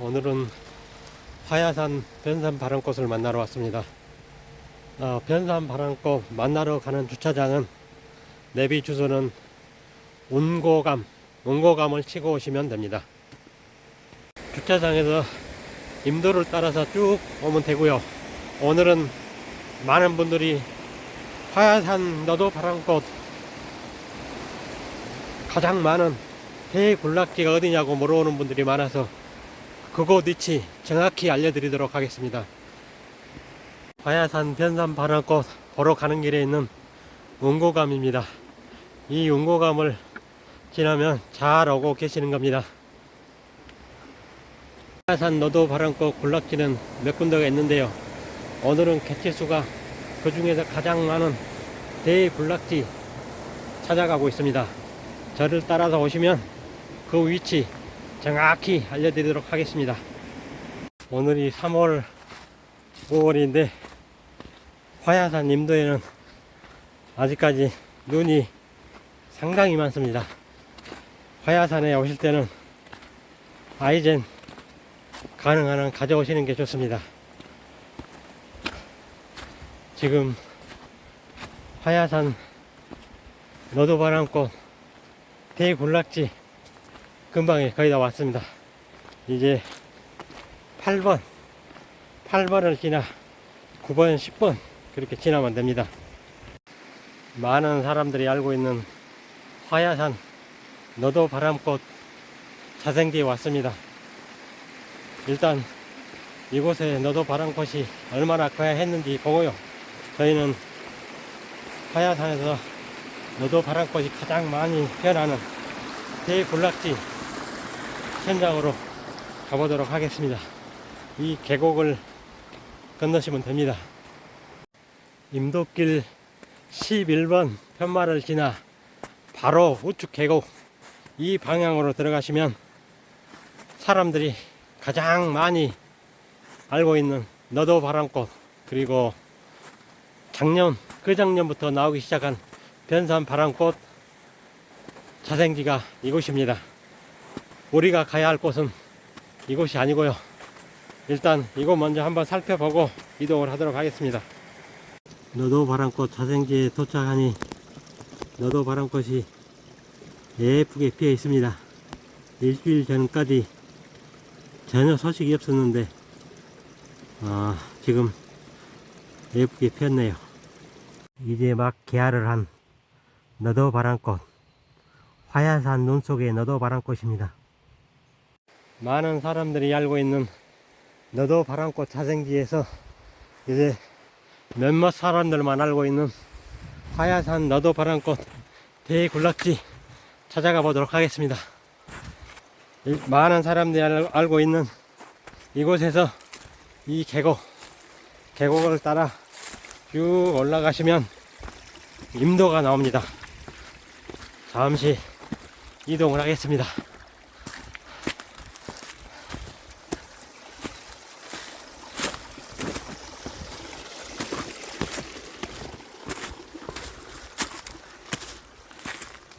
오늘은 화야산 변산 바람꽃을 만나러 왔습니다. 어, 변산 바람꽃 만나러 가는 주차장은 내비 주소는 운고감, 운고감을 치고 오시면 됩니다. 주차장에서 임도를 따라서 쭉 오면 되고요. 오늘은 많은 분들이 화야산 너도 바람꽃 가장 많은 대군락지가 어디냐고 물어오는 분들이 많아서 그곳 위치 정확히 알려드리도록 하겠습니다. 화야산 변산 바람꽃 보러 가는 길에 있는 운고감입니다. 이 운고감을 지나면 잘 오고 계시는 겁니다. 화야산 너도 바람꽃 군락지는 몇 군데가 있는데요. 오늘은 개체수가 그 중에서 가장 많은 대군락지 찾아가고 있습니다. 저를 따라서 오시면 그 위치 정확히 알려드리도록 하겠습니다. 오늘이 3월 5월인데 화야산 임도에는 아직까지 눈이 상당히 많습니다. 화야산에 오실 때는 아이젠 가능한 한 가져오시는 게 좋습니다. 지금 화야산 너도바람꽃 대군락지 근방에 거의 다 왔습니다. 이제 8번, 8번을 지나 9번, 10번 그렇게 지나면 됩니다. 많은 사람들이 알고 있는 화야산 너도 바람꽃 자생기에 왔습니다. 일단 이곳에 너도 바람꽃이 얼마나 거야했는지 보고요. 저희는 화야산에서 너도 바람꽃이 가장 많이 피어나는 대군락지 현장으로 가보도록 하겠습니다. 이 계곡을 건너시면 됩니다. 임도길 11번 편마를 지나 바로 우측 계곡 이 방향으로 들어가시면 사람들이 가장 많이 알고 있는 너도 바람꽃 그리고 작년 그 작년부터 나오기 시작한 변산 바람꽃 자생지가 이곳입니다. 우리가 가야 할 곳은 이곳이 아니고요. 일단 이곳 먼저 한번 살펴보고 이동을 하도록 하겠습니다. 너도 바람꽃 자생지에 도착하니 너도 바람꽃이 예쁘게 피어 있습니다. 일주일 전까지 전혀 소식이 없었는데 아, 지금 예쁘게 피었네요. 이제 막 개화를 한 너도 바람꽃 화야산 눈 속의 너도 바람꽃입니다. 많은 사람들이 알고 있는 너도 바람꽃 자생지에서 이제 몇몇 사람들만 알고 있는 화야산 너도 바람꽃 대군락지 찾아가 보도록 하겠습니다. 이 많은 사람들이 알- 알고 있는 이곳에서 이 계곡, 계곡을 따라 쭉 올라가시면 임도가 나옵니다. 잠시 이동을 하겠습니다.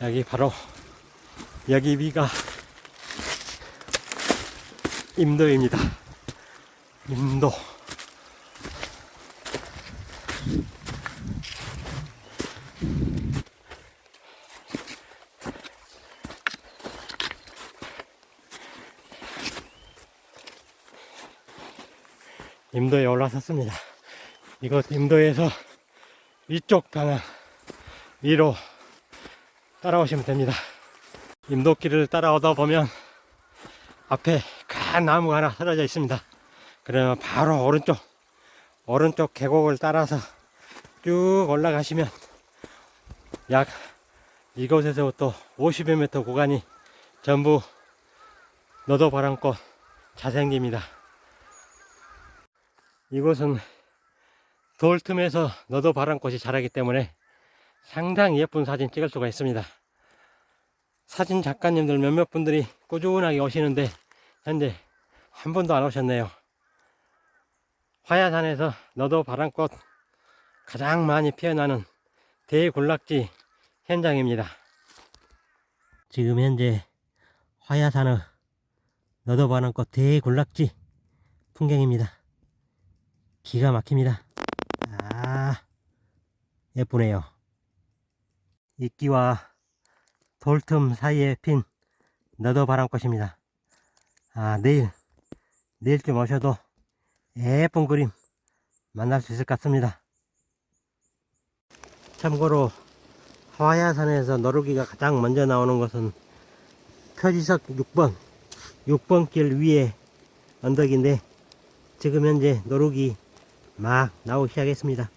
여기 바로 여기 위가 임도입니다. 임도. 임도에 올라섰습니다. 이곳 임도에서 위쪽 방향 위로 따라오시면 됩니다. 임도길을 따라오다 보면 앞에 큰 나무가 하나 쓰러져 있습니다. 그러면 바로 오른쪽, 오른쪽 계곡을 따라서 쭉 올라가시면 약 이곳에서부터 50여 미터 구간이 전부 너도 바람꽃 자생기입니다. 이곳은 돌 틈에서 너도 바람꽃이 자라기 때문에 상당히 예쁜 사진 찍을 수가 있습니다. 사진 작가님들 몇몇 분들이 꾸준하게 오시는데 현재 한 번도 안 오셨네요. 화야산에서 너도 바람꽃 가장 많이 피어나는 대군락지 현장입니다. 지금 현재 화야산의 너도 바람꽃 대군락지 풍경입니다. 기가 막힙니다. 아, 예쁘네요. 이끼와 돌틈 사이에 핀 너도바람꽃입니다. 아, 내일, 내일쯤 오셔도 예쁜 그림 만날 수 있을 것 같습니다. 참고로 하와야산에서 노루기가 가장 먼저 나오는 것은 표지석 6번 6번 길 위에 언덕인데 지금 현재 노루기 막 나오기 시작했습니다.